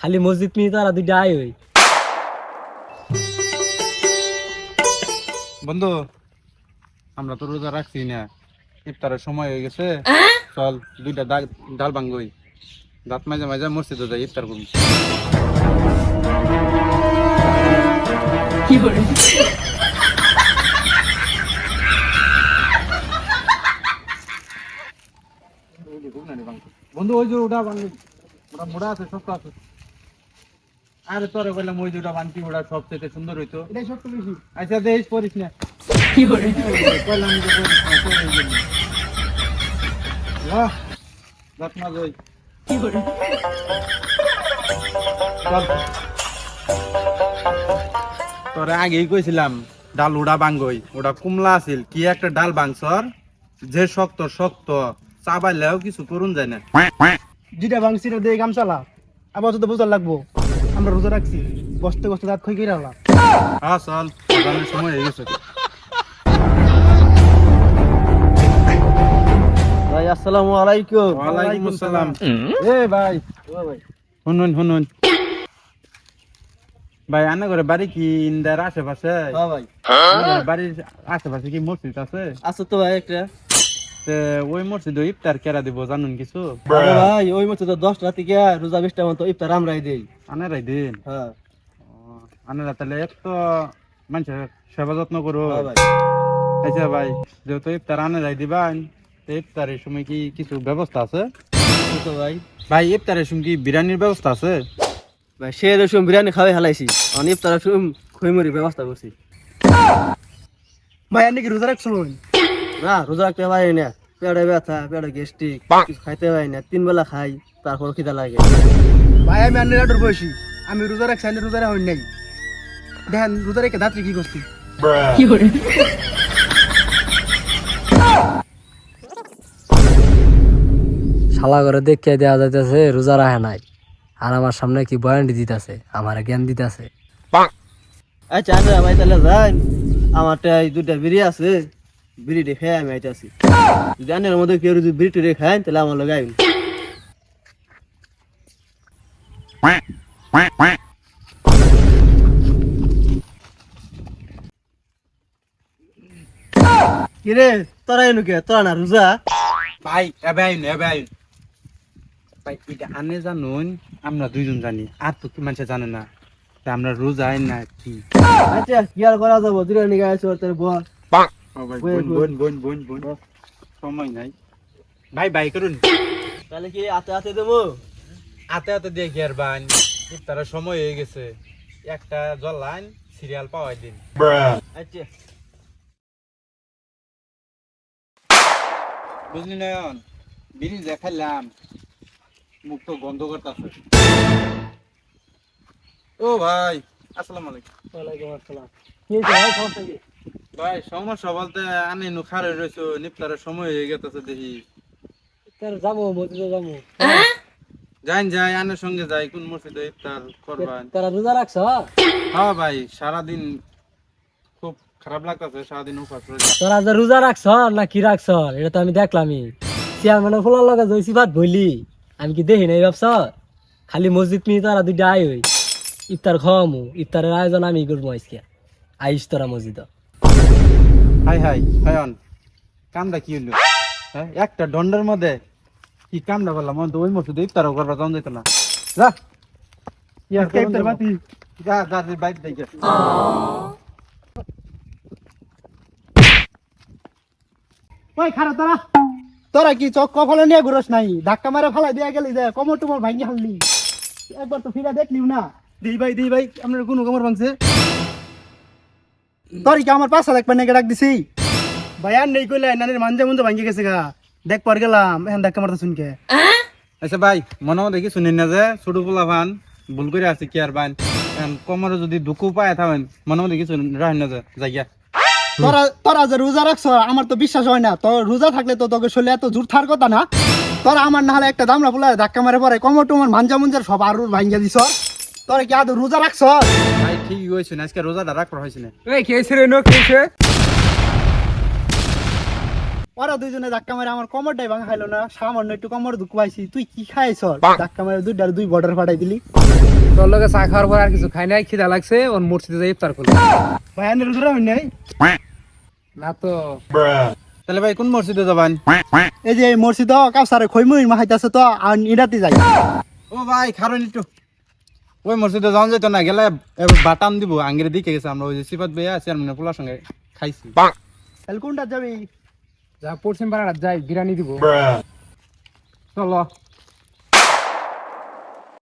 খালি মসজিদ নিয়ে তারা দুইটা আয় হই। বন্ধু আমরা তো রোজা রাখছি না। ইফতারের সময় হয়ে গেছে। চল দুইটা ডাল ভাঙ্গই দাঁত মাঝে মাঝে মসজিদে যাই ইফতার করুন বন্ধু ওই যে ওটা বাংলি ওটা মোড়া আছে সস্তা আছে। আরে তোরে বললাম ওই যে ওটা বানতি ওটা সবচেয়ে সুন্দর হইতো। এটাই বেশি। আচ্ছা দেশ পড়িস না। যে পড়িস না, পড়ে এই বাহ, দাঁত মাছ ওই। চল। তোরে আগেই কইছিলাম ডাল উড়া বাঙ্গই। ওটা কুমলা আছিল কি একটা ডাল বাংসর? যে শক্ত শক্ত চাবাইলেও কিছু করুন যায় না। যেটা এটা দিয়ে কাম চালা আবার তো বোঝার লাগবো। আমরা রোজা রাখছি বসতে বসতে দাঁত খই করে হলাম হ্যাঁ চল সময় হয়ে গেছে। ভাই আসসালামু আলাইকুম। ওয়ালাইকুম আসসালাম। এ ভাই শুনুন শুনুন। ভাই আনা করে বাড়ি কি ইন্দার আশেপাশে? হ্যাঁ ভাই। বাড়ির আশেপাশে কি মসজিদ আছে? আছে তো ভাই একটা। ওই মসজিদে ইফতার কেরা দিব জানুন কিছু? আরে ভাই ওই তো দশ রাতে গিয়া রোজা বিশটা মতো ইফতার আমরাই দেই। আনারাই দিন? হ্যাঁ। আনারা তাহলে এক তো মানুষের সেবা যত্ন করো। হ্যাঁ ভাই। আচ্ছা ভাই যেহেতু ইফতার আনারাই দিবান তো ইফতারের সময় কি কিছু ব্যবস্থা আছে? তো ভাই। ভাই ইফতারের সময় কি বিরিয়ানির ব্যবস্থা আছে? ভাই সে রসুন বিরিয়ানি খাওয়াই হালাইছি অন ইফতার রসুন খইমুড়ি ব্যবস্থা করছি। ভাই আপনি কি রোজা রাখছো? না রোজা রাখতে পারি না পেটে ব্যথা পেটে গ্যাস্ট্রিক কিছু খাইতে পারি না তিন বেলা খাই তারপর খিদা লাগে। ভাই আমি আন্নের আডর বয়সী। আমি রোজা রাখছি আন্নের রোজা রাখি নাই। দেখেন রোজা রেখে দাঁতরি কি করছি? শালা করে দেখে দেওয়া যাইতেছে রোজা রাখে নাই। আর আমার সামনে কি বয়ানটি দিতেছে আমার জ্ঞান দিতেছে। আচ্ছা আচ্ছা ভাই তাহলে যাই আমারটা এই দুটা বিড়ি আছে। বিড়ি রেখে আমি আইতাছি। যদি আনের মধ্যে কেউ যদি বিড়িটি রেখে আইন তাহলে আমার লগে আইন কিরে তোরা এনু কে? তোরা না রোজা? ভাই এবে আইন এবে আইন। ভাই এটা আনে জানুন আমরা দুইজন জানি। আর তো কি মানুষে জানে না তা আমরা রোজ আইন না কি? আচ্ছা কি আর করা যাব? দুটো নিয়ে গেছে তোর বল বোন, বোন বোন বোন বোন বোন সময় নাই। ভাই ভাই করুন। তাহলে কি আতে আতে দেবো? হাতে হাতে দিয়ে গিয়ার বান। ইফতারের সময় হয়ে গেছে। একটা জল লাইন সিরিয়াল পাওয়াই দিন। আচ্ছা। বুঝলি নয়ন বিড়ি যে খাইলাম মুখ তো গন্ধ করতেছে। ও ভাই আসসালামু আলাইকুম। ওয়ালাইকুম আসসালাম। কি হয়েছে ভাই সমস্যা বলতে আনি নু খারে রয়েছো নিফতারের সময় হয়ে গেছে দেখি। তার যাব মসজিদে যাব। যাইন যাই আনের সঙ্গে যাই কোন মসজিদে ইফতার করবান তারা রোজা রাখছ? হ্যাঁ ভাই সারাদিন খুব খারাপ লাগতেছে সারাদিন উপাস রয়েছে তোরা যে রোজা রাখছ না কি রাখছ? এটা তো আমি দেখলামই। চেয়ারম্যানে ফুলার লগে জয়সি ভাত বইলি। আমি কি দেখি নাই ভাবছ? খালি মসজিদ নিয়ে তারা দুইটা আয় হই। ইফতার খাওয়ামু ইফতারের আয়োজন আমি করব আজকে। আইস তোরা মসজিদ। হাই হাই হায়ন কামটা কি হইল? হ্যাঁ একটা দণ্ডের মধ্যে কি কামটা করলাম? তো ওই মসজিদে ইফতারও করবা যাওয়া যেত না। যা। দেখে ওই তোরা। তোরা কি চক কপালে নিয়ে ঘুরস নাই? ধাক্কা মারে ফালাই দিয়া গেলি যে কমর টমর ভাঙি হাললি। একবার তো ফিরা দেখলিও না। দিই ভাই দিই ভাই আপনার কোনো কমর ভাঙছে? তোর কি আমার পাশা দেখবেন নাকি? ডাক দিছি। ভাই আর নেই কইলে নানের মানজে মঞ্জে ভাঙি গেছে গা। দেখ পর গেলাম। এখন ধাক্কা মারতে শুনকে। আচ্ছা ভাই মনে কি শুনিন না যে ছোট পোলা ভান ভুল করে আছে কি আর বান কমরে যদি দুঃখ পায় থাকেন মনে মধ্যে কিছু রাখেন না যে জায়গা তোরা তোরা যে রোজা রাখছ আমার তো বিশ্বাস হয় না। তোর রোজা থাকলে তো তোকে শরীরে এত জোর থার কথা না। তোরা আমার না হলে একটা দামড়া ফুলা ধাক্কা মারে পরে কমর টমর মানজা মঞ্জার সব আরুর ভাঙ্গা দিছ। তোরা কি আদৌ রোজা রাখছ? ঠিকই কইছেন আজকে রোজাটা রাখ হয়েছে না। এই খেয়েছে রে নো খেয়েছে ওরা দুইজনে ধাক্কা মারে আমার কমরটাই ভাঙা খাইলো না সামান্য একটু কমর দুঃখ পাইছি। তুই কি খাইছ? ধাক্কা মারে দুইটার দুই বর্ডার ফাটাই দিলি। তোর লগে চা খাওয়ার পর আর কিছু খাই নাই খিদা লাগছে ওর মসজিদে যাই ইফতার করল ভাই আনের রোজা হই নাই? না তো। তাহলে ভাই কোন মসজিদে যাবেন? এই যে এই মসজিদ কাউসারে খইমুই মাহাইতাছে তো আর ইরাতে যাই। ও ভাই খারণ একটু ওই মসজিদে যাওয়া যেত না গেলে বাটাম দিব আঙ্গের দিকে গেছে আমরা ওই যে সিফাত ভাইয়া চেয়ারম্যানের পোলার সঙ্গে খাইছি। তাহলে কোনটা যাবি? যা পশ্চিম পাড়াটা যাই বিরিয়ানি দিব। চলো।